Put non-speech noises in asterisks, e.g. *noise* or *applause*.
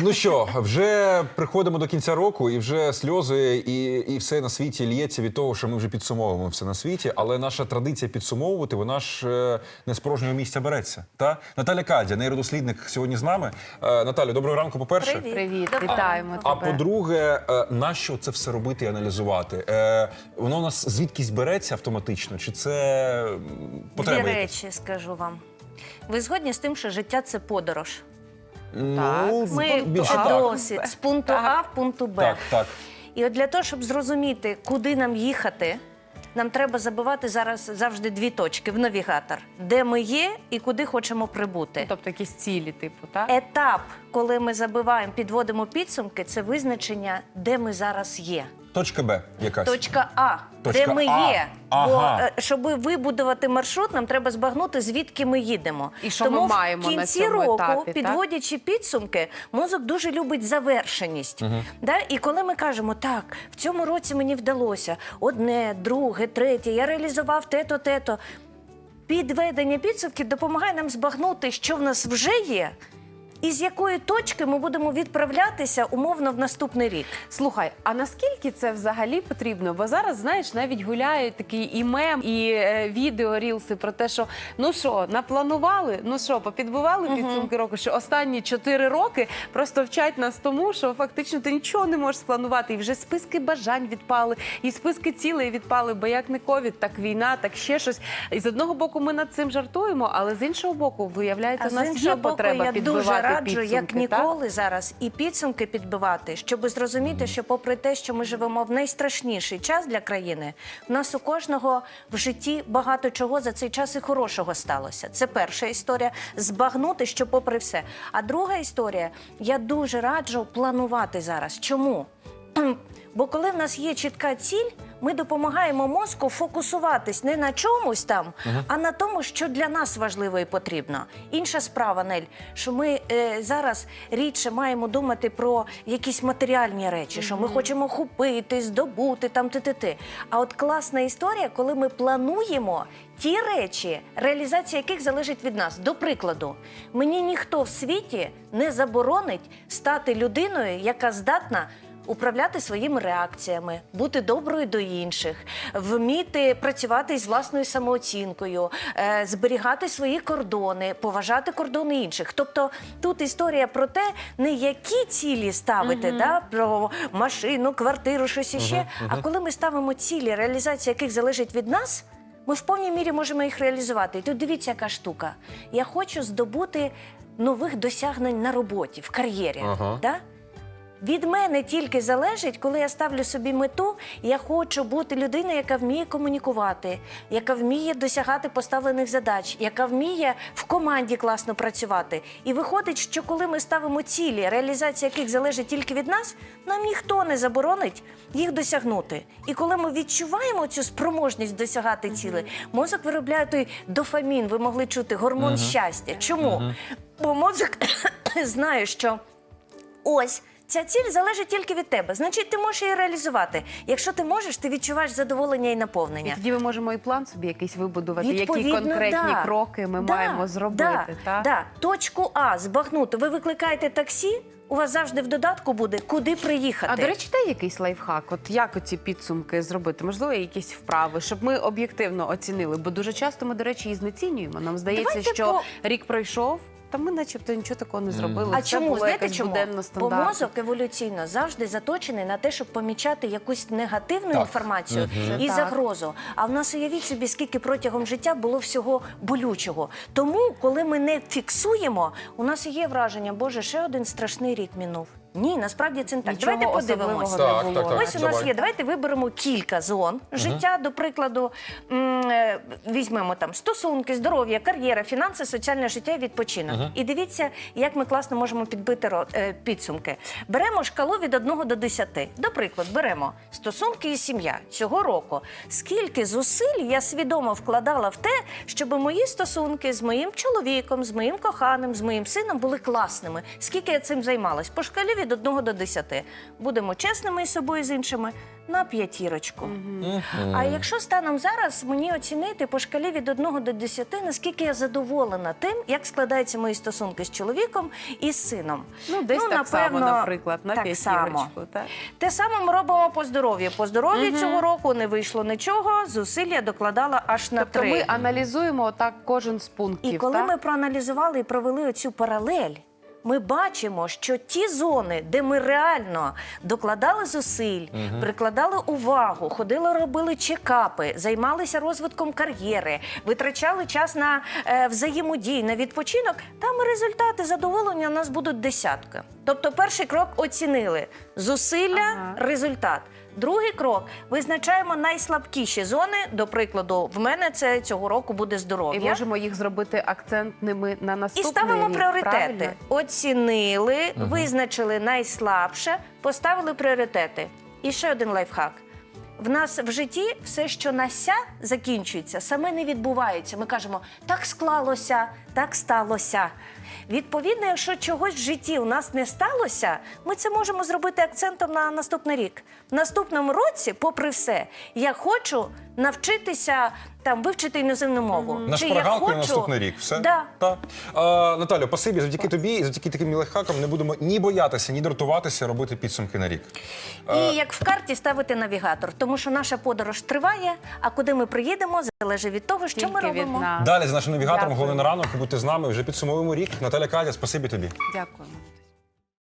Ну що, вже приходимо до кінця року, і вже сльози, і, і все на світі лється від того, що ми вже підсумовуємо все на світі. Але наша традиція підсумовувати, вона ж е, не з порожнього місця береться. Та Наталя Кадя, нейродослідник, сьогодні з нами. Е, Наталю, доброго ранку. По-перше, Привіт. Привіт, Доброго вітаємо а тебе. по-друге, е, нащо це все робити і аналізувати? Е, Воно у нас звідкись береться автоматично, чи це потреба? Дві якась? речі скажу вам. Ви згодні з тим, що життя це подорож. Ну, Ми більше а, так. досить з пункту Так. А в пункту Б. Так, так. І от для того, щоб зрозуміти, куди нам їхати, нам треба забивати зараз завжди дві точки в навігатор, де ми є і куди хочемо прибути. Тобто якісь цілі, типу, так? Етап, коли ми забиваємо, підводимо підсумки, це визначення, де ми зараз є. Точка Б якась. Точка А, Точка де ми А. є. Ага. Бо е, щоб вибудувати маршрут, нам треба збагнути, звідки ми їдемо. І що Тому ми маємо в на кінці цьому року, етапі, так? підводячи підсумки, мозок дуже любить завершеність. Да? І коли ми кажемо, так, в цьому році мені вдалося одне, друге, третє, я реалізував те-то, те-то. Підведення підсумків допомагає нам збагнути, що в нас вже є, і з якої точки ми будемо відправлятися умовно в наступний рік. Слухай, а наскільки це взагалі потрібно? Бо зараз, знаєш, навіть гуляють такий і мем, і е, відео, рілси про те, що ну що, напланували, ну що, попідбивали підсумки року, що останні чотири роки просто вчать нас тому, що фактично ти нічого не можеш спланувати. І вже списки бажань відпали, і списки цілей відпали. Бо як не ковід, так війна, так ще щось. І з одного боку, ми над цим жартуємо, але з іншого боку, виявляється, А з нас іншого є боку, потреба я підбивати дуже раджу, як підсумки, так? ніколи зараз, і підсумки підбивати, щоб зрозуміти, що попри те, що ми живемо в найстрашніший час для країни, в нас у кожного в житті багато чого за цей час і хорошого сталося. Це перша історія. Збагнути, що попри все. А друга історія, я дуже раджу планувати зараз. Чому? *clears throat* Бо коли в нас є чітка ціль, ми допомагаємо мозку фокусуватись не на чомусь там, а на тому, що для нас важливо і потрібно. Інша справа, Нель, що ми е, зараз рідше маємо думати про якісь матеріальні речі, що ми хочемо купити, здобути там ти-ти-ти. А от класна історія, коли ми плануємо ті речі, реалізація яких залежить від нас. До прикладу, мені ніхто в світі не заборонить стати людиною, яка здатна управляти своїми реакціями, бути доброю до інших, вміти працювати з власною самооцінкою, е, зберігати свої кордони, поважати кордони інших. Тобто тут історія про те, не які цілі ставити, да, про машину, квартиру, щось іще. А коли ми ставимо цілі, реалізація яких залежить від нас. Ми в повній мірі можемо їх реалізувати. І тут дивіться, яка штука. Я хочу здобути нових досягнень на роботі, в кар'єрі. Ага. Да? Від мене тільки залежить, коли я ставлю собі мету, я хочу бути людиною, яка вміє комунікувати, яка вміє досягати поставлених задач, яка вміє в команді класно працювати. І виходить, що коли ми ставимо цілі, реалізація яких залежить тільки від нас, нам ніхто не заборонить їх досягнути. І коли ми відчуваємо цю спроможність досягати цілей, мозок виробляє той дофамін, ви могли чути гормон щастя. Чому? Бо мозок *coughs* знає, що ось. Ця ціль залежить тільки від тебе. Значить, ти можеш її реалізувати. Якщо ти можеш, ти відчуваєш задоволення і І наповнення. тоді ми можемо і план собі якийсь вибудувати, які Відповідно, конкретні да. кроки ми Да, маємо зробити. Да, так? да. Точку А збагнути. Ви викликаєте таксі, у вас завжди в додатку буде куди приїхати. А до речі, дай якийсь лайфхак. От як оці підсумки зробити? Можливо, якісь вправи, щоб ми об'єктивно оцінили. Бо дуже часто ми, до речі, і знецінюємо. Нам здається, Давайте що по- рік пройшов, та ми, начебто, нічого такого не зробили. А Все чому знаєте чому? Бо мозок еволюційно завжди заточений на те, щоб помічати якусь негативну Так. інформацію Це і так. загрозу. А в нас уявіть собі, скільки протягом життя було всього болючого. Тому, коли ми не фіксуємо, у нас є враження, Боже, ще один страшний рік минув. Ні, насправді це не так. Нічого Давайте подивимося. Так, не так, було. так. Ось у нас Давай. є. Давайте виберемо кілька зон життя. До прикладу, м, візьмемо там стосунки, здоров'я, кар'єра, фінанси, соціальне життя і відпочинок. І дивіться, як ми класно можемо підбити е, підсумки. Беремо шкалу від 1 до 10. До прикладу, беремо стосунки і сім'я цього року. Скільки зусиль я свідомо вкладала в те, щоб мої стосунки з моїм чоловіком, з моїм коханим, з моїм сином були класними. Скільки я цим займалась? По шкалі від 1 до 10. Будемо чесними із собою з іншими. На п'ятірочку. А якщо станом зараз мені оцінити по шкалі від 1 до 10, наскільки я задоволена тим, як складаються мої стосунки з чоловіком і з сином. Ну, десь так само, наприклад, на так само. Так? Те саме ми робимо по здоров'ю. По здоров'ю цього року не вийшло нічого. Зусилля докладала аж на Тобто три. ми аналізуємо так кожен з пунктів. І коли так? ми проаналізували і провели оцю паралель, ми бачимо, що ті зони, де ми реально докладали зусиль, прикладали увагу, ходили, робили чекапи, займалися розвитком кар'єри, витрачали час на е, взаємодію, на відпочинок, там результати задоволення у нас будуть десятки. Тобто, перший крок оцінили зусилля, Ага. результат. Другий крок визначаємо найслабкіші зони. До прикладу, в мене це цього року буде здоров'я. І можемо їх зробити акцентними на І ставимо рік, пріоритети. правильно? Оцінили, визначили найслабше, поставили пріоритети. І ще один лайфхак. В нас в житті все, що на ся закінчується, саме не відбувається. Ми кажемо, так склалося, так сталося. Відповідно, якщо чогось в житті у нас не сталося, ми це можемо зробити акцентом на наступний рік. В наступному році, попри все, я хочу навчитися там вивчити іноземну мову. На Чи я шпаргалку на хочу- наступний рік. Все? Да. Так. А, Наталю, спасибі. Завдяки тобі і завдяки таким лайфхакам не будемо ні боятися, ні дратуватися, робити підсумки на рік. І як в карті ставити навігатор, тому що наша подорож триває, а куди ми приїдемо, залежить від того, що ми Тільки від робимо. нас. Далі з нашим навігатором Дякую. головне на ранок. Будьте з нами. Вже підсумовуємо рік. Наталя Катя, спасибі тобі. Дякуємо.